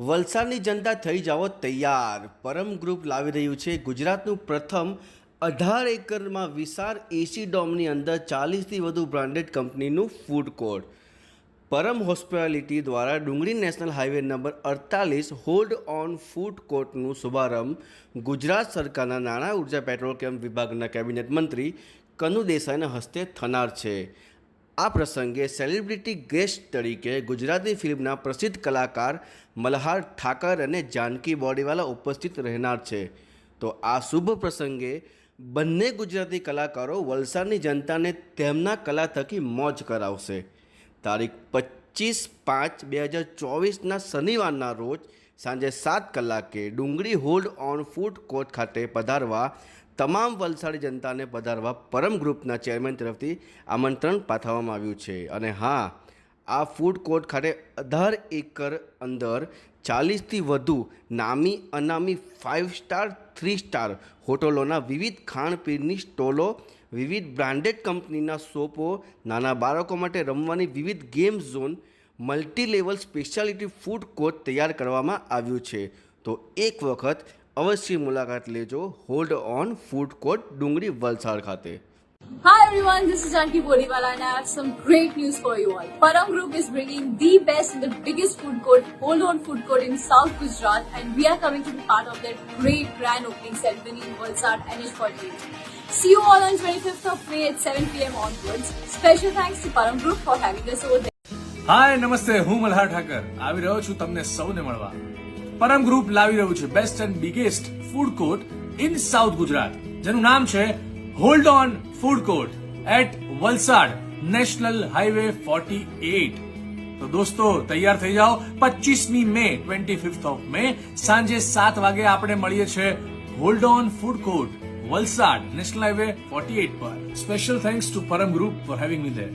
વલસાડની જનતા થઈ જાઓ તૈયાર. પરમ ગ્રુપ લાવી રહ્યું છે ગુજરાતનું પ્રથમ અઢાર એકરમાં વિશાળ એસી ડોમની અંદર ચાલીસથી વધુ બ્રાન્ડેડ કંપનીનું ફૂડ કોર્ટ. પરમ હોસ્પિટાલિટી દ્વારા ડુંગળી નેશનલ હાઈવે નંબર અડતાલીસ હોલ્ડ ઓન ફૂડ કોર્ટનું શુભારંભ ગુજરાત સરકારના નાણાં ઊર્જા પેટ્રોકેમ વિભાગના કેબિનેટ મંત્રી કનુ દેસાઈના હસ્તે થનાર છે. આ પ્રસંગે સેલિબ્રિટી ગેસ્ટ તરીકે ગુજરાતી ફિલ્મના પ્રસિદ્ધ કલાકાર મલ્હાર ઠાકર અને જાનકી બોડીવાલા ઉપસ્થિત રહેનાર છે. તો આ શુભ પ્રસંગે બંને ગુજરાતી કલાકારો વલસાડની જનતાને તેમના કલા થકી મોજ કરાવશે. તારીખ પચીસ પાંચ બે હજાર ચોવીસના શનિવારના રોજ સાંજે સાત કલાકે ડુંગળી હોલ્ડ ઓન ફૂડ કોર્ટ ખાતે પધારવા તમામ વલસાડી જનતાને પધારવા પરમ ગ્રુપના ચેરમેન તરફથી આમંત્રણ પાઠવવામાં આવ્યું છે. અને હા, આ ફૂડ કોર્ટ ખાતે અઢાર એકર અંદર ચાલીસથી વધુ નામી અનામી ફાઇવ સ્ટાર થ્રી સ્ટાર હોટલોના વિવિધ ખાણપીણની સ્ટોલો, વિવિધ બ્રાન્ડેડ કંપનીના શોપો, નાના બાળકો માટે રમવાની વિવિધ game zone multi level speciality food court તૈયાર કરવામાં આવ્યું છે. તો એક વખત અવશ્ય મુલાકાત લેજો હોલ્ડ ઓન ફૂડ કોર્ટ ડુંગળી વલસાડ ખાતે Hi everyone, this is Janki Bodiwala and I have some great news for you all. Param Group is bringing the best and the biggest food court, hold on food court in South Gujarat and we are coming to be part of their great grand opening ceremony in Valsad NH48. See you all on 25th of May at 7 pm onwards. Special thanks to Param Group for having us over there. હાય નમસ્તે હું મલ્હાર ઠાકર આવી રહ્યો છું તમને સૌને મળવા પરમ group લાવી રહ્યું છે. Best and biggest food court in south Gujarat જેનું નામ છે hold on food court at Valsad national highway 48 તો દોસ્તો, તૈયાર થઈ જાઓ. 25મી મે 25th ઓફ મે, સાંજે સાત વાગે આપણે મળીએ છીએ hold on food court Valsad national highway 48 પર. Special thanks to Param group for having me there